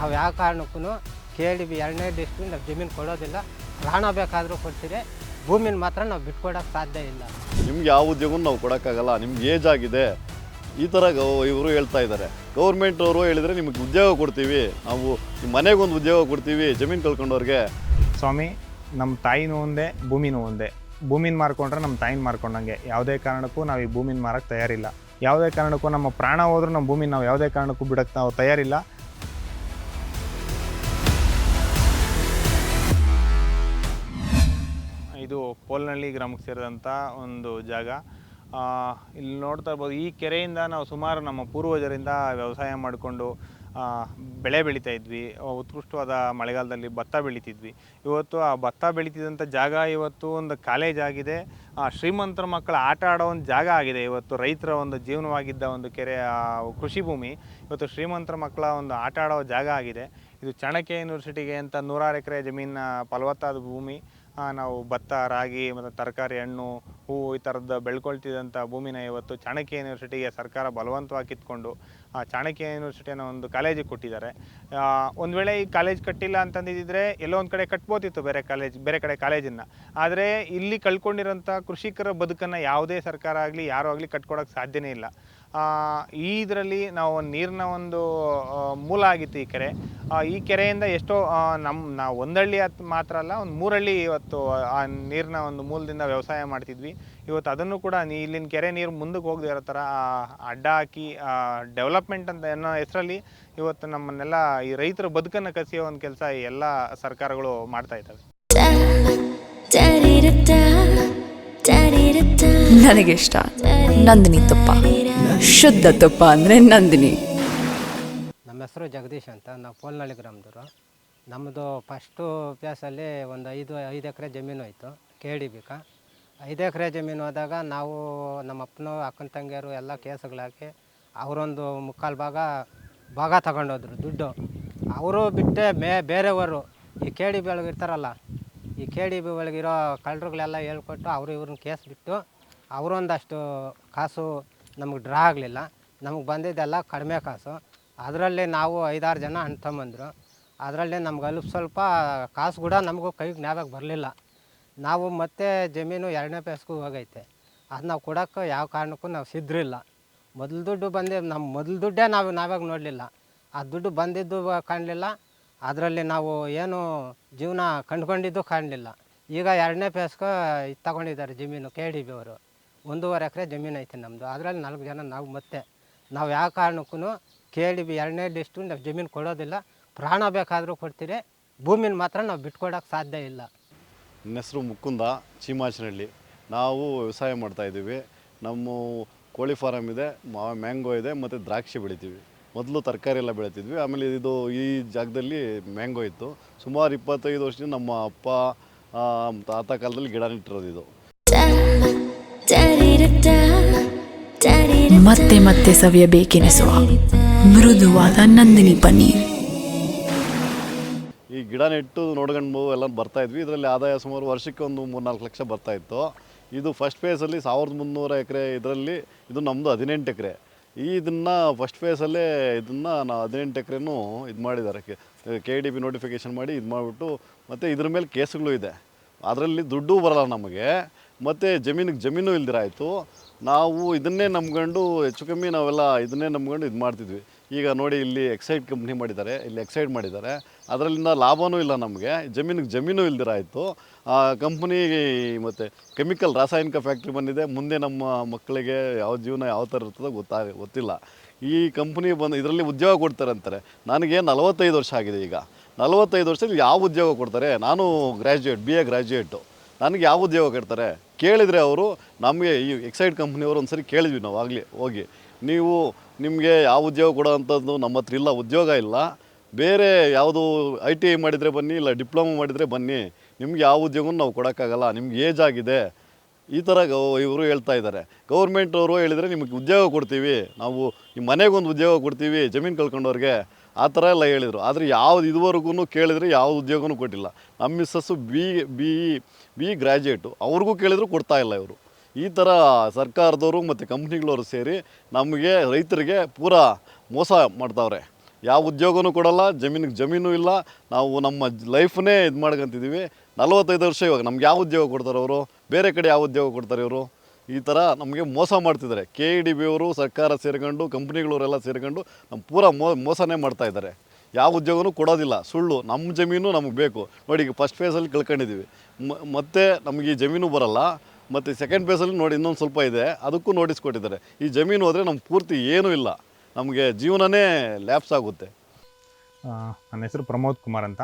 ನಾವು ಯಾವ ಕಾರಣಕ್ಕೂ ಕೆ ಡಿ ಬಿ ಎರಡನೇ ಲಿಸ್ಟು ನಾವು ಜಮೀನು ಕೊಡೋದಿಲ್ಲ. ಪ್ರಾಣ ಬೇಕಾದರೂ ಕೊಡ್ತೀರಿ. ಭೂಮಿನ ಮಾತ್ರ ನಾವು ಬಿಟ್ಕೊಡೋಕ್ಕೆ ಸಾಧ್ಯ ಇಲ್ಲ. ನಿಮ್ಗೆ ಯಾವ ಉದ್ಯೋಗನೂ ನಾವು ಕೊಡೋಕ್ಕಾಗಲ್ಲ. ನಿಮ್ಗೆ ಏಜ್ ಆಗಿದೆ. ಈ ಥರ ಇವರು ಹೇಳ್ತಾ ಇದ್ದಾರೆ. ಗೌರ್ಮೆಂಟ್ ಅವರು ಹೇಳಿದರೆ ನಿಮಗೆ ಉದ್ಯೋಗ ಕೊಡ್ತೀವಿ. ನಾವು ನಿಮ್ಮ ಮನೆಗೊಂದು ಉದ್ಯೋಗ ಕೊಡ್ತೀವಿ ಜಮೀನು ಕಳ್ಕೊಂಡವ್ರಿಗೆ. ಸ್ವಾಮಿ ನಮ್ಮ ತಾಯಿನೂ ಒಂದೇ ಭೂಮಿನೂ ಒಂದೇ. ಭೂಮಿನ ಮಾರ್ಕೊಂಡ್ರೆ ನಮ್ಮ ತಾಯಿನ ಮಾರ್ಕೊಂಡಂಗೆ. ಯಾವುದೇ ಕಾರಣಕ್ಕೂ ನಾವು ಈ ಭೂಮಿನ ಮಾರಕ್ಕೆ ತಯಾರಿಲ್ಲ. ಯಾವುದೇ ಕಾರಣಕ್ಕೂ ನಮ್ಮ ಪ್ರಾಣ ಹೋದ್ರೂ ನಮ್ಮ ಭೂಮಿನ ನಾವು ಯಾವುದೇ ಕಾರಣಕ್ಕೂ ಬಿಡಕ್ಕೆ ನಾವು ತಯಾರಿಲ್ಲ. ಇದು ಪೋಲ್ನಳ್ಳಿ ಗ್ರಾಮಕ್ಕೆ ಸೇರಿದಂಥ ಒಂದು ಜಾಗ. ಇಲ್ಲಿ ನೋಡ್ತಾ ಇರ್ಬೋದು, ಈ ಕೆರೆಯಿಂದ ನಾವು ಸುಮಾರು ನಮ್ಮ ಪೂರ್ವಜರಿಂದ ವ್ಯವಸಾಯ ಮಾಡಿಕೊಂಡು ಬೆಳೆ ಬೆಳೀತಾ ಇದ್ವಿ. ಉತ್ಕೃಷ್ಟವಾದ ಮಳೆಗಾಲದಲ್ಲಿ ಭತ್ತ ಬೆಳೀತಿದ್ವಿ. ಇವತ್ತು ಆ ಭತ್ತ ಬೆಳೀತಿದ್ದಂಥ ಜಾಗ ಇವತ್ತು ಒಂದು ಕಾಲೇಜ್ ಆಗಿದೆ. ಶ್ರೀಮಂತರ ಮಕ್ಕಳ ಆಟ ಆಡೋ ಒಂದು ಜಾಗ ಆಗಿದೆ. ಇವತ್ತು ರೈತರ ಒಂದು ಜೀವನವಾಗಿದ್ದ ಒಂದು ಕೆರೆ ಕೃಷಿ ಭೂಮಿ. ಇವತ್ತು ಶ್ರೀಮಂತರ ಮಕ್ಕಳ ಒಂದು ಆಟ ಆಡೋ ಜಾಗ ಆಗಿದೆ. ಇದು ಚಾಣಕ್ಯ ಯೂನಿವರ್ಸಿಟಿಗೆ ಅಂತ ನೂರಾರು ಎಕರೆ ಜಮೀನ ಫಲವತ್ತಾದ ಭೂಮಿ. ನಾವು ಭತ್ತ, ರಾಗಿ ಮತ್ತು ತರಕಾರಿ, ಹಣ್ಣು, ಹೂವು ಈ ಥರದ್ದು ಬೆಳ್ಕೊಳ್ತಿದ್ದಂಥ ಭೂಮಿನ ಇವತ್ತು ಚಾಣಕ್ಯ ಯೂನಿವರ್ಸಿಟಿಗೆ ಸರ್ಕಾರ ಬಲವಂತವಾಗಿ ಕಿತ್ಕೊಂಡು ಚಾಣಕ್ಯ ಯೂನಿವರ್ಸಿಟಿಯನ್ನು ಒಂದು ಕಾಲೇಜಿಗೆ ಕೊಟ್ಟಿದ್ದಾರೆ. ಒಂದು ವೇಳೆ ಈ ಕಾಲೇಜ್ ಕಟ್ಟಿಲ್ಲ ಅಂತಂದಿದ್ದರೆ ಎಲ್ಲೋ ಒಂದು ಕಡೆ ಕಟ್ಬೋದಿತ್ತು ಬೇರೆ ಕಾಲೇಜ್ ಬೇರೆ ಕಡೆ ಕಾಲೇಜನ್ನು ಆದರೆ ಇಲ್ಲಿ ಕಳ್ಕೊಂಡಿರೋಂಥ ಕೃಷಿಕರ ಬದುಕನ್ನು ಯಾವುದೇ ಸರ್ಕಾರ ಆಗಲಿ, ಯಾರೂ ಆಗಲಿ ಕಟ್ಕೊಡೋಕ್ಕೆ ಸಾಧ್ಯನೇ ಇಲ್ಲ. ಈ ಇದರಲ್ಲಿ ನಾವು ನೀರಿನ ಒಂದು ಮೂಲ ಆಗಿತ್ತು ಈ ಕೆರೆ. ಈ ಕೆರೆಯಿಂದ ಎಷ್ಟೋ ನಮ್ಮ ನಾವು ಒಂದಳ್ಳಿ ಮಾತ್ರ ಅಲ್ಲ, ಒಂದು ಮೂರಳ್ಳಿ ಇವತ್ತು ಆ ನೀರಿನ ಒಂದು ಮೂಲದಿಂದ ವ್ಯವಸಾಯ ಮಾಡ್ತಿದ್ವಿ. ಇವತ್ತು ಅದನ್ನು ಕೂಡ ನೀ ಇಲ್ಲಿನ ಕೆರೆ ನೀರು ಮುಂದಕ್ಕೆ ಹೋಗದೆ ಇರೋ ಥರ ಆ, ಅಡ್ಡ ಹಾಕಿ ಡೆವಲಪ್ಮೆಂಟ್ ಅಂತ ಅನ್ನೋ ಹೆಸರಲ್ಲಿ ಇವತ್ತು ನಮ್ಮನ್ನೆಲ್ಲ ಈ ರೈತರ ಬದುಕನ್ನು ಕಸಿಯೋ ಒಂದು ಕೆಲಸ ಈ ಎಲ್ಲ ಸರ್ಕಾರಗಳು ಮಾಡ್ತಾ ಇದ್ದಾವೆ. ನನಗಿಷ್ಟ ನಂದಿನಿ ತುಪ್ಪ. ಶುದ್ಧ ತುಪ್ಪ ಅಂದರೆ ನಂದಿನಿ. ನಮ್ಮ ಹೆಸರು ಜಗದೀಶ್ ಅಂತ ನಾವು ಪೋಲ್ನಳ್ಳಿ ಗ್ರಾಮದವರು. ನಮ್ಮದು ಫಸ್ಟು ಪ್ಯಾಸಲ್ಲಿ ಒಂದು ಐದು ಐದು ಎಕರೆ ಜಮೀನು ಆಯಿತು ಕೆ ಡಿ ಬಿಕ ಐದು ಎಕರೆ ಜಮೀನು ಹೋದಾಗ ನಾವು ನಮ್ಮ ಅಪ್ಪನ ಅಕ್ಕನ ತಂಗಿಯರು ಎಲ್ಲ ಕೇಸುಗಳಾಕಿ ಅವರೊಂದು ಮುಕ್ಕಾಲು ಭಾಗ ಭಾಗ ತಗೊಂಡೋದ್ರು ದುಡ್ಡು. ಅವರು ಬಿಟ್ಟೆ ಮೇ, ಬೇರೆಯವರು, ಈ ಕೆ ಡಿ ಬಿ ಒಳಗಿರ್ತಾರಲ್ಲ ಈ ಕೆ ಡಿ ಬಿ ಒಳಗಿರೋ ಕಳ್ಳರುಗಳೆಲ್ಲ ಹೇಳ್ಕೊಟ್ಟು ಅವರು ಇವ್ರನ್ನ ಕೇಸ್ ಬಿಟ್ಟು ಅವರೊಂದಷ್ಟು ಕಾಸು ನಮಗೆ ಡ್ರಾ ಆಗಲಿಲ್ಲ. ನಮಗೆ ಬಂದಿದ್ದೆಲ್ಲ ಕಡಿಮೆ ಕಾಸು. ಅದರಲ್ಲಿ ನಾವು ಐದಾರು ಜನ ಅಣ್ಣ ಅದರಲ್ಲಿ ನಮ್ಗೆ ಅಲ್ಪ ಸ್ವಲ್ಪ ಕಾಸು ಕೂಡ ನಮಗೂ ಕೈಗೆ ಜ್ಞಾಪಕ ಬರಲಿಲ್ಲ. ನಾವು ಮತ್ತೆ ಜಮೀನು ಎರಡನೇ ಪೇಸ್ಗೂ ಹೋಗೈತೆ. ಅದು ನಾವು ಕೊಡೋಕ್ಕೆ ಯಾವ ಕಾರಣಕ್ಕೂ ನಾವು ಸಿದ್ರಿಲ್ಲ. ಮೊದಲು ದುಡ್ಡು ಬಂದು ನಮ್ಮ ಮೊದಲು ದುಡ್ಡೇ ನಾವು ನಾವಾಗ ನೋಡಲಿಲ್ಲ. ಆ ದುಡ್ಡು ಬಂದಿದ್ದು ಕಾಣಲಿಲ್ಲ. ಅದರಲ್ಲಿ ನಾವು ಏನು ಜೀವನ ಕಂಡುಕೊಂಡಿದ್ದು ಕಾಣಲಿಲ್ಲ. ಈಗ ಎರಡನೇ ಪೇಸ್ಗೆ ಇದು ತಗೊಂಡಿದ್ದಾರೆ ಜಮೀನು ಕೆ ಡಿ ಬಿ ಅವರು. ಒಂದೂವರೆ ಎಕರೆ ಜಮೀನು ಐತೆ ನಮ್ಮದು ಅದರಲ್ಲಿ ನಾಲ್ಕು ಜನ ನಾವು ಮತ್ತೆ. ನಾವು ಯಾವ ಕಾರಣಕ್ಕೂ ಕೆ ಡಿ ಬಿ ಎರಡನೇ ಲಿಸ್ಟು ನಾವು ಜಮೀನು ಕೊಡೋದಿಲ್ಲ. ಪ್ರಾಣ ಬೇಕಾದರೂ ಕೊಡ್ತೀರಿ. ಭೂಮಿನ ಮಾತ್ರ ನಾವು ಬಿಟ್ಕೊಡೋಕ್ಕೆ ಸಾಧ್ಯ ಇಲ್ಲ. ನನ್ನ ಹೆಸರು ಮುಕುಂದ ಚೀಮಾಚನಹಳ್ಳಿ. ನಾವು ವ್ಯವಸಾಯ ಮಾಡ್ತಾ ಇದ್ದೀವಿ. ನಮ್ಮ ಕೋಳಿ ಫಾರಮ್ ಇದೆ ಮ್ಯಾಂಗೋ ಇದೆ, ಮತ್ತು ದ್ರಾಕ್ಷಿ ಬೆಳಿತೀವಿ. ಮೊದಲು ತರಕಾರಿ ಎಲ್ಲ ಬೆಳಿತಿದ್ವಿ. ಆಮೇಲೆ ಇದು ಈ ಜಾಗದಲ್ಲಿ ಮ್ಯಾಂಗೋ ಇತ್ತು. ಸುಮಾರು ಇಪ್ಪತ್ತೈದು ವರ್ಷದಿಂದ ನಮ್ಮ ಅಪ್ಪ ತಾತ ಕಾಲದಲ್ಲಿ ಗಿಡ ನೆಟ್ಟಿರೋದು ಇದು. ಮತ್ತೆ ಮತ್ತೆ ಸವಿಯಬೇಕೆನಿಸುವ ಮೃದುವಾದ ನಂದಿನಿ ಪನ್ನೀರ್. ಗಿಡ ನೆಟ್ಟು ನೋಡ್ಕೊಂಡು ಎಲ್ಲ ಬರ್ತಾ ಇದ್ವಿ. ಇದರಲ್ಲಿ ಆದಾಯ ಸುಮಾರು ವರ್ಷಕ್ಕೆ ಒಂದು ಮೂರು ನಾಲ್ಕು ಲಕ್ಷ ಬರ್ತಾ ಇತ್ತು. ಇದು ಫಸ್ಟ್ ಫೇಸಲ್ಲಿ ಸಾವಿರದ ಮುನ್ನೂರು ಎಕರೆ ಇದರಲ್ಲಿ ಇದು ನಮ್ಮದು ಹದಿನೆಂಟು ಎಕರೆ. ಈ ಇದನ್ನು ಫಸ್ಟ್ ಫೇಸಲ್ಲೇ ಇದನ್ನು ನಾವು ಹದಿನೆಂಟು ಎಕರೆನೂ ಇದು ಮಾಡಿದ್ದಾರೆ. ಕೆ ಡಿ ಬಿ ನೋಟಿಫಿಕೇಷನ್ ಮಾಡಿ ಇದು ಮಾಡಿಬಿಟ್ಟು ಮತ್ತು ಇದ್ರ ಮೇಲೆ ಕೇಸುಗಳು ಇದೆ. ಅದರಲ್ಲಿ ದುಡ್ಡು ಬರಲ್ಲ ನಮಗೆ. ಮತ್ತು ಜಮೀನಿಗೆ ಜಮೀನು ಇಲ್ದಿರಾಯಿತು. ನಾವು ಇದನ್ನೇ ನಂಬ್ಕೊಂಡು ಹೆಚ್ಚು ಕಮ್ಮಿ ನಾವೆಲ್ಲ ಇದನ್ನೇ ನಂಬ್ಕೊಂಡು ಇದು ಮಾಡ್ತಿದ್ವಿ. ಈಗ ನೋಡಿ ಇಲ್ಲಿ ಎಕ್ಸೈಡ್ ಕಂಪ್ನಿ ಮಾಡಿದ್ದಾರೆ, ಇಲ್ಲಿ ಎಕ್ಸೈಡ್ ಮಾಡಿದ್ದಾರೆ. ಅದರಲ್ಲಿಂದ ಲಾಭವೂ ಇಲ್ಲ ನಮಗೆ. ಜಮೀನಿಗೆ ಜಮೀನು ಇಲ್ದಿರಾಯಿತು ಆ ಕಂಪ್ನಿ ಮತ್ತು ಕೆಮಿಕಲ್ ರಾಸಾಯನಿಕ ಫ್ಯಾಕ್ಟ್ರಿ ಬಂದಿದೆ. ಮುಂದೆ ನಮ್ಮ ಮಕ್ಕಳಿಗೆ ಯಾವ ಜೀವನ ಯಾವ ಥರ ಇರ್ತದೋ ಗೊತ್ತಾಗ ಗೊತ್ತಿಲ್ಲ. ಈ ಕಂಪ್ನಿ ಬಂದು, ಇದರಲ್ಲಿ ಉದ್ಯೋಗ ಕೊಡ್ತಾರೆ ಅಂತಾರೆ. ನನಗೆ ನಲವತ್ತೈದು ವರ್ಷ ಆಗಿದೆ ಈಗ. ನಲವತ್ತೈದು ವರ್ಷದಲ್ಲಿ ಯಾವ ಉದ್ಯೋಗ ಕೊಡ್ತಾರೆ? ನಾನು ಗ್ರ್ಯಾಜುಯೇಟ್ ಬಿ ಎ ಗ್ರ್ಯಾಜುಯೇಟು ನನಗೆ ಯಾವ ಉದ್ಯೋಗ ಕೊಡ್ತಾರೆ? ಕೇಳಿದರೆ ಅವರು ನಮಗೆ ಈ ಎಕ್ಸೈಡ್ ಕಂಪ್ನಿಯವರು ಒಂದು ಸರಿ ಕೇಳಿದ್ವಿ ನಾವು ಆಗಲಿ ಹೋಗಿ. ನೀವು ನಿಮಗೆ ಯಾವ ಉದ್ಯೋಗ ಕೊಡೋ ಅಂಥದ್ದು ನಮ್ಮ ಹತ್ರ ಇಲ್ಲ, ಉದ್ಯೋಗ ಇಲ್ಲ. ಬೇರೆ ಯಾವುದು ಐ ಟಿ ಐ ಮಾಡಿದರೆ ಬನ್ನಿ, ಇಲ್ಲ ಡಿಪ್ಲೊಮೊ ಮಾಡಿದರೆ ಬನ್ನಿ. ನಿಮ್ಗೆ ಯಾವ ಉದ್ಯೋಗವೂ ನಾವು ಕೊಡೋಕ್ಕಾಗಲ್ಲ. ನಿಮ್ಗೆ ಏಜ್ ಆಗಿದೆ. ಈ ಥರ ಇವರು ಹೇಳ್ತಾ ಇದ್ದಾರೆ. ಗೌರ್ಮೆಂಟ್ ಅವರು ಹೇಳಿದರೆ ನಿಮಗೆ ಉದ್ಯೋಗ ಕೊಡ್ತೀವಿ. ನಾವು ನಿಮ್ಮ ಮನೆಗೊಂದು ಉದ್ಯೋಗ ಕೊಡ್ತೀವಿ, ಜಮೀನು ಕಳ್ಕೊಂಡವ್ರಿಗೆ. ಆ ಥರ ಎಲ್ಲ ಹೇಳಿದರು. ಆದರೆ ಯಾವ್ದು ಇದುವರೆಗೂ ಕೇಳಿದರೆ ಯಾವ ಉದ್ಯೋಗವೂ ಕೊಟ್ಟಿಲ್ಲ. ನಮ್ಮ missus B B B graduate ಅವ್ರಿಗೂ ಕೇಳಿದ್ರು ಕೊಡ್ತಾ ಇಲ್ಲ ಇವರು. ಈ ಥರ ಸರ್ಕಾರದವರು ಮತ್ತು ಕಂಪ್ನಿಗಳವರು ಸೇರಿ ನಮಗೆ ರೈತರಿಗೆ ಪೂರಾ ಮೋಸ ಮಾಡ್ತಾವ್ರೆ. ಯಾವ ಉದ್ಯೋಗನೂ ಕೊಡಲ್ಲ, ಜಮೀನಿಗೆ ಜಮೀನು ಇಲ್ಲ. ನಾವು ನಮ್ಮ ಲೈಫನ್ನೇ ಇದು ಮಾಡ್ಕೊಂತಿದ್ದೀವಿ ನಲವತ್ತೈದು ವರ್ಷ ಇವಾಗ ನಮ್ಗೆ ಯಾವ ಉದ್ಯೋಗ ಕೊಡ್ತಾರೆ ಅವರು? ಬೇರೆ ಕಡೆ ಯಾವ ಉದ್ಯೋಗ ಕೊಡ್ತಾರೆ ಇವರು? ಈ ಥರ ನಮಗೆ ಮೋಸ ಮಾಡ್ತಿದ್ದಾರೆ. ಕೆ ಇ ಡಿ ಬಿ ಅವರು ಸರ್ಕಾರ ಸೇರ್ಕೊಂಡು, ಕಂಪ್ನಿಗಳವರೆಲ್ಲ ಸೇರಿಕೊಂಡು ನಮ್ಮ ಪೂರ ಮೋ, ಮೋಸನೇ ಮಾಡ್ತಾ ಇದ್ದಾರೆ. ಯಾವ ಉದ್ಯೋಗನೂ ಕೊಡೋದಿಲ್ಲ. ಸುಳ್ಳು. ನಮ್ಮ ಜಮೀನು ನಮಗೆ ಬೇಕು. ನೋಡಿ ಈಗ ಫಸ್ಟ್ ಫೇಸಲ್ಲಿ ಕಳ್ಕೊಂಡಿದ್ದೀವಿ ಮತ್ತೆ ನಮಗೆ ಈ ಜಮೀನು ಬರಲ್ಲ. ಮತ್ತು ಸೆಕೆಂಡ್ ಫೇಸಲ್ಲಿ ನೋಡಿ ಇನ್ನೊಂದು ಸ್ವಲ್ಪ ಇದೆ. ಅದಕ್ಕೂ ನೋಟಿಸ್ ಕೊಟ್ಟಿದ್ದಾರೆ. ಈ ಜಮೀನು ಹೋದರೆ ನಮ್ಮ ಪೂರ್ತಿ ಏನೂ ಇಲ್ಲ. ನಮಗೆ ಜೀವನನೇ ಲ್ಯಾಪ್ಸ್ ಆಗುತ್ತೆ. ನನ್ನ ಹೆಸರು ಪ್ರಮೋದ್ ಕುಮಾರ್ ಅಂತ.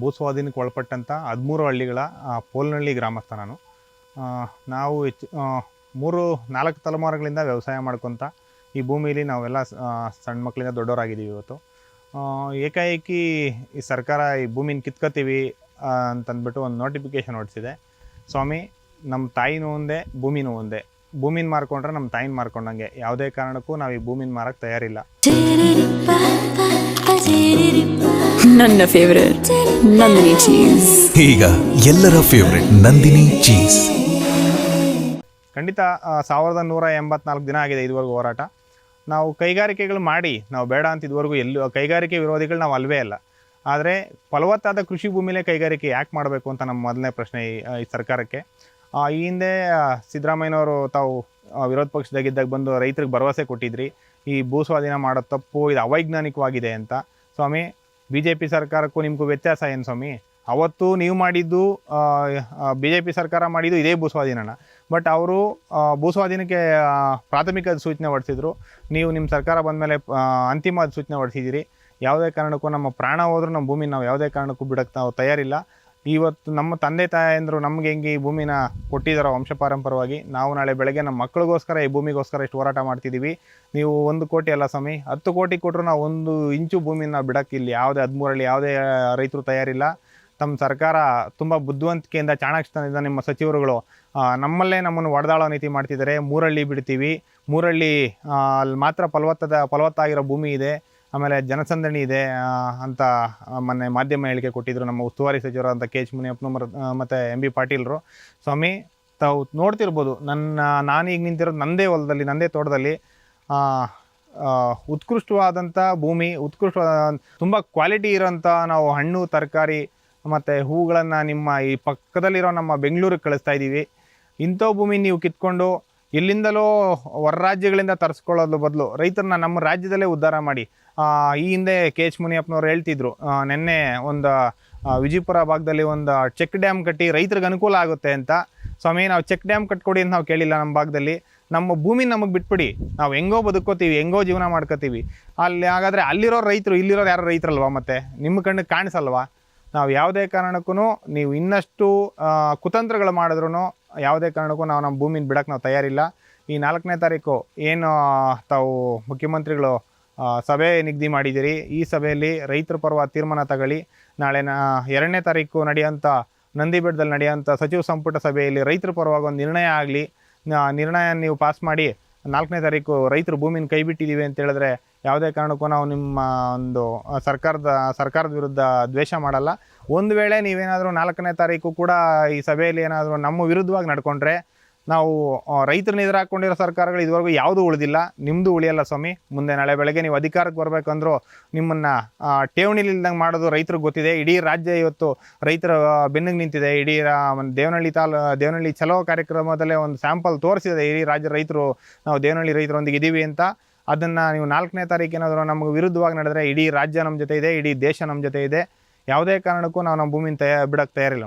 ಭೂ ಸ್ವಾಧೀನಕ್ಕೆ ಒಳಪಟ್ಟಂಥ ಹದಿಮೂರು ಹಳ್ಳಿಗಳ ಪೋಲ್ನಹಳ್ಳಿ ಗ್ರಾಮಸ್ಥ ನಾನು. ನಾವು ಹೆಚ್ಚು ಮೂರು, ನಾಲ್ಕು ತಲೆಮಾರುಗಳಿಂದ ವ್ಯವಸಾಯ ಮಾಡ್ಕೊತ ಈ ಭೂಮಿಯಲ್ಲಿ ನಾವೆಲ್ಲ ಸಣ್ಣ ಮಕ್ಕಳಿಂದ ದೊಡ್ಡವರಾಗಿದ್ದೀವಿ ಇವತ್ತು. ಏಕಾಏಕಿ ಈ ಸರ್ಕಾರ ಈ ಭೂಮಿನ ಕಿತ್ಕೋತೀವಿ ಅಂತಂದ್ಬಿಟ್ಟು ಒಂದು ನೋಟಿಫಿಕೇಶನ್ ಹೊಡಿಸಿದೆ. ಸ್ವಾಮಿ ನಮ್ಮ ತಾಯಿನೂ ಒಂದೇ ಭೂಮಿನೂ ಒಂದೇ. ಭೂಮಿನ ಮಾರ್ಕೊಂಡ್ರೆ ನಮ್ಮ ತಾಯಿನ ಮಾರ್ಕೊಂಡಂಗೆ. ಯಾವುದೇ ಕಾರಣಕ್ಕೂ ನಾವು ಈ ಭೂಮಿನ ಮಾರಕ್ಕೆ ತಯಾರಿಲ್ಲ. ನನ್ನ ಫೇವ್ರೆಟ್ ನಂದಿನಿ ಚೀಸ್ ಈಗ ಎಲ್ಲರ ಫೇವ್ರೆಟ್ ನಂದಿನಿ ಚೀಸ್ ಖಂಡಿತ ಸಾವಿರದ ನೂರ ಎಂಬತ್ನಾಲ್ಕು ದಿನ ಆಗಿದೆ ಇದುವರೆಗೂ ಹೋರಾಟ. ನಾವು ಕೈಗಾರಿಕೆಗಳು ಮಾಡಿ ನಾವು ಬೇಡ ಅಂತ ಇದುವರೆಗೂ ಎಲ್ಲೂ ಕೈಗಾರಿಕೆ ವಿರೋಧಿಗಳು ನಾವು ಅಲ್ವೇ ಅಲ್ಲ. ಆದರೆ ಫಲವತ್ತಾದ ಕೃಷಿ ಭೂಮಿಲೇ ಕೈಗಾರಿಕೆ ಯಾಕೆ ಮಾಡಬೇಕು ಅಂತ ನಮ್ಮ ಮೊದಲನೇ ಪ್ರಶ್ನೆ ಈ ಈ ಸರ್ಕಾರಕ್ಕೆ. ಈ ಹಿಂದೆ ಸಿದ್ದರಾಮಯ್ಯನವರು ತಾವು ವಿರೋಧ ಪಕ್ಷದಾಗಿದ್ದಾಗ ಬಂದು ರೈತರಿಗೆ ಭರವಸೆ ಕೊಟ್ಟಿದ್ರಿ. ಈ ಭೂ ಸ್ವಾಧೀನ ಮಾಡೋ ತಪ್ಪು, ಇದು ಅವೈಜ್ಞಾನಿಕವಾಗಿದೆ ಅಂತ. ಸ್ವಾಮಿ ಬಿ ಜೆ ಪಿ ಸರ್ಕಾರಕ್ಕೂ ನಿಮಗೂ ವ್ಯತ್ಯಾಸ ಏನು ಸ್ವಾಮಿ? ಅವತ್ತು ನೀವು ಮಾಡಿದ್ದು ಬಿ ಜೆ ಪಿ ಸರ್ಕಾರ ಮಾಡಿದ್ದು ಇದೇ ಭೂ ಸ್ವಾಧೀನನ ಬಟ್ ಅವರು ಭೂಸ್ವಾಧೀನಕ್ಕೆ ಸ್ವಾಧೀನಕ್ಕೆ ಪ್ರಾಥಮಿಕ ಸೂಚನೆ ಹೊಡೆಸಿದ್ರು ನೀವು ನಿಮ್ಮ ಸರ್ಕಾರ ಬಂದ ಮೇಲೆ ಅಂತಿಮ ಸೂಚನೆ ಹೊಡೆಸಿದ್ದೀರಿ ಯಾವುದೇ ಕಾರಣಕ್ಕೂ ನಮ್ಮ ಪ್ರಾಣ ಹೋದರೂ ನಮ್ಮ ಭೂಮಿ ನಾವು ಯಾವುದೇ ಕಾರಣಕ್ಕೂ ಬಿಡೋಕ್ಕೆ ನಾವು ತಯಾರಿಲ್ಲ. ಇವತ್ತು ನಮ್ಮ ತಂದೆ ತಾಯಂದರು ನಮ್ಗೆ ಹೆಂಗೆ ಈ ಭೂಮಿನ ಕೊಟ್ಟಿದ್ದಾರೋ ವಂಶ ಪಾರಂಪರವಾಗಿ ನಾವು ನಾಳೆ ಬೆಳಗ್ಗೆ ನಮ್ಮ ಮಕ್ಕಳಿಗೋಸ್ಕರ ಈ ಭೂಮಿಗೋಸ್ಕರ ಇಷ್ಟು ಹೋರಾಟ ಮಾಡ್ತಿದ್ದೀವಿ ನೀವು ಒಂದು ಕೋಟಿ ಅಲ್ಲ ಸ್ವಾಮಿ, ಹತ್ತು ಕೋಟಿ ಕೊಟ್ಟರು ನಾವು ಒಂದು ಇಂಚು ಭೂಮಿನ ಬಿಡಕ್ಕೆ ಇಲ್ಲಿ ಯಾವುದೇ ಹದಿಮೂರಲ್ಲಿ ಯಾವುದೇ ರೈತರು ತಯಾರಿಲ್ಲ. ತಮ್ಮ ಸರ್ಕಾರ ತುಂಬ ಬುದ್ಧಿವಂತಿಕೆಯಿಂದ, ಚಾಣಾಕ್ಷತನದಿಂದ ನಿಮ್ಮ ಸಚಿವರುಗಳು ನಮ್ಮಲ್ಲೇ ನಮ್ಮನ್ನು ಒಡೆದಾಳೋ ನೀತಿ ಮಾಡ್ತಿದ್ದಾರೆ. ಮೂರಳ್ಳಿ ಬಿಡ್ತೀವಿ. ಮೂರಳ್ಳಿ ಅಲ್ಲಿ ಮಾತ್ರ ಫಲವತ್ತದ, ಫಲವತ್ತಾಗಿರೋ ಭೂಮಿ ಇದೆ. ಆಮೇಲೆ ಜನಸಂದಣಿ ಇದೆ ಅಂತ ಮೊನ್ನೆ ಮಾಧ್ಯಮ ಹೇಳಿಕೆ ಕೊಟ್ಟಿದ್ದರು ನಮ್ಮ ಉಸ್ತುವಾರಿ ಸಚಿವರಾದಂಥ ಕೆ ಎಚ್ ಮುನಿಯಪ್ಪನವರು ಮತ್ತು ಎಂ ಬಿ ಪಾಟೀಲರು. ಸ್ವಾಮಿ, ತಾವು ನೋಡ್ತಿರ್ಬೋದು, ನನ್ನ ನಾನೀಗ ನಿಂತಿರೋದು ನಂದೇ ಹೊಲದಲ್ಲಿ, ನಂದೇ ತೋಟದಲ್ಲಿ ಉತ್ಕೃಷ್ಟವಾದಂಥ ಭೂಮಿ, ಉತ್ಕೃಷ್ಟವಾದ, ತುಂಬ ಕ್ವಾಲಿಟಿ ಇರೋಂಥ ನಾವು ಹಣ್ಣು, ತರಕಾರಿ, ಮತ್ತು ಹೂಗಳನ್ನು ನಿಮ್ಮ ಈ ಪಕ್ಕದಲ್ಲಿರೋ ನಮ್ಮ ಬೆಂಗಳೂರಿಗೆ ಕಳಿಸ್ತಾ ಇದ್ದೀವಿ. ಇಂಥ ಭೂಮಿ ನೀವು ಕಿತ್ಕೊಂಡು ಎಲ್ಲಿಂದಲೋ ಹೊರ ರಾಜ್ಯಗಳಿಂದ ತರಿಸ್ಕೊಳ್ಳೋದ್ರ ಬದಲು ರೈತರನ್ನ ನಮ್ಮ ರಾಜ್ಯದಲ್ಲೇ ಉದ್ಧಾರ ಮಾಡಿ. ಈ ಹಿಂದೆ ಕೆ ಎಚ್ ಮುನಿಯಪ್ಪನವ್ರು ಹೇಳ್ತಿದ್ರು ನಿನ್ನೆ ಒಂದು ವಿಜಯಪುರ ಭಾಗದಲ್ಲಿ ಒಂದು ಚೆಕ್ ಡ್ಯಾಮ್ ಕಟ್ಟಿ ರೈತರಿಗೆ ಅನುಕೂಲ ಆಗುತ್ತೆ ಅಂತ. ಸ್ವಾಮಿ, ನಾವು ಚೆಕ್ ಡ್ಯಾಮ್ ಕಟ್ಕೊಡಿ ಅಂತ ನಾವು ಕೇಳಿಲ್ಲ ನಮ್ಮ ಭಾಗದಲ್ಲಿ. ನಮ್ಮ ಭೂಮಿ ನಮಗೆ ಬಿಟ್ಬಿಡಿ. ನಾವು ಹೆಂಗೋ ಬದುಕೋತೀವಿ ಹೆಂಗೋ ಜೀವನ ಮಾಡ್ಕೋತೀವಿ. ಅಲ್ಲಿ ಹಾಗಾದರೆ ಅಲ್ಲಿರೋ ರೈತರು, ಇಲ್ಲಿರೋರು ಯಾರು ರೈತರಲ್ವಾ ಮತ್ತೆ? ನಿಮ್ಮ ಕಣ್ಣಿಗೆ ಕಾಣಿಸಲ್ವಾ? ನಾವು ಯಾವುದೇ ಕಾರಣಕ್ಕೂ ನೀವು ಇನ್ನಷ್ಟು ಕುತಂತ್ರಗಳು ಮಾಡಿದ್ರು ಯಾವುದೇ ಕಾರಣಕ್ಕೂ ನಾವು ನಮ್ಮ ಭೂಮಿನ ಬಿಡಕ್ಕೆ ನಾವು ತಯಾರಿಲ್ಲ. ಈ ನಾಲ್ಕನೇ ತಾರೀಕು ಏನು, ತಾವು ಮುಖ್ಯಮಂತ್ರಿಗಳು ಸಭೆ ನಿಗದಿ ಮಾಡಿದ್ದೀರಿ. ಈ ಸಭೆಯಲ್ಲಿ ರೈತರ ಪರವಾದ ತೀರ್ಮಾನ ತಗೊಳ್ಳಿ. ನಾಳೆ ನಾ, ಎರಡನೇ ತಾರೀಕು ನಡೆಯುವಂಥ ನಂದಿಬೆಟ್ಟದಲ್ಲಿ ನಡೆಯುವಂಥ ಸಚಿವ ಸಂಪುಟ ಸಭೆಯಲ್ಲಿ ರೈತರ ಪರವಾಗಿ ಒಂದು ನಿರ್ಣಯ ಆಗಲಿ. ನಿರ್ಣಯ ನೀವು ಪಾಸ್ ಮಾಡಿ ನಾಲ್ಕನೇ ತಾರೀಕು ರೈತರು ಭೂಮಿನ ಕೈ ಬಿಟ್ಟಿದ್ದೀವಿ ಅಂತ ಹೇಳಿದ್ರೆ ಯಾವುದೇ ಕಾರಣಕ್ಕೂ ನಾವು ನಿಮ್ಮ ಒಂದು ಸರ್ಕಾರದ ಸರ್ಕಾರದ ವಿರುದ್ಧ ದ್ವೇಷ ಮಾಡಲ್ಲ. ಒಂದು ವೇಳೆ ನೀವೇನಾದರೂ ನಾಲ್ಕನೇ ತಾರೀಕು ಕೂಡ ಈ ಸಭೆಯಲ್ಲಿ ಏನಾದರೂ ನಮ್ಮ ವಿರುದ್ಧವಾಗಿ ನಡ್ಕೊಂಡ್ರೆ ನಾವು ರೈತರನ್ನ ಎದುರಾಕೊಂಡಿರೋ ಸರ್ಕಾರಗಳು ಇದುವರೆಗೂ ಯಾವುದೂ ಉಳಿದಿಲ್ಲ. ನಿಮ್ಮದು ಉಳಿಯಲ್ಲ ಸ್ವಾಮಿ. ಮುಂದೆ ನಾಳೆ ಬೆಳಗ್ಗೆ ನೀವು ಅಧಿಕಾರಕ್ಕೆ ಬರಬೇಕಂದ್ರೂ ನಿಮ್ಮನ್ನು ಠೇವಣಿಲಿಲ್ದಂಗೆ ಮಾಡೋದು ರೈತರಿಗೆ ಗೊತ್ತಿದೆ. ಇಡೀ ರಾಜ್ಯ ಇವತ್ತು ರೈತರ ಬೆನ್ನಿಗೆ ನಿಂತಿದೆ. ಇಡೀ ದೇವನಹಳ್ಳಿ ತಾಲ್ ದೇವನಹಳ್ಳಿ ಚಲೋ ಕಾರ್ಯಕ್ರಮದಲ್ಲೇ ಒಂದು ಸ್ಯಾಂಪಲ್ ತೋರಿಸಿದೆ. ಇಡೀ ರಾಜ್ಯ ರೈತರು, ನಾವು ದೇವನಹಳ್ಳಿ ರೈತರೊಂದಿಗೆ ಇದ್ದೀವಿ ಅಂತ. ಅದನ್ನು ನೀವು ನಾಲ್ಕನೇ ತಾರೀಕು ಏನಾದರೂ ನಮಗೆ ವಿರುದ್ಧವಾಗಿ ನಡೆದರೆ ಇಡೀ ರಾಜ್ಯ ನಮ್ಮ ಜೊತೆ ಇದೆ, ಇಡೀ ದೇಶ ನಮ್ಮ ಜೊತೆ ಇದೆ. ಯಾವುದೇ ಕಾರಣಕ್ಕೂ ನಾವು ನಮ್ಮ ಭೂಮಿನ ತಯ ಬಿಡೋಕ್ಕೆ ತಯಾರಿಲ್ಲ.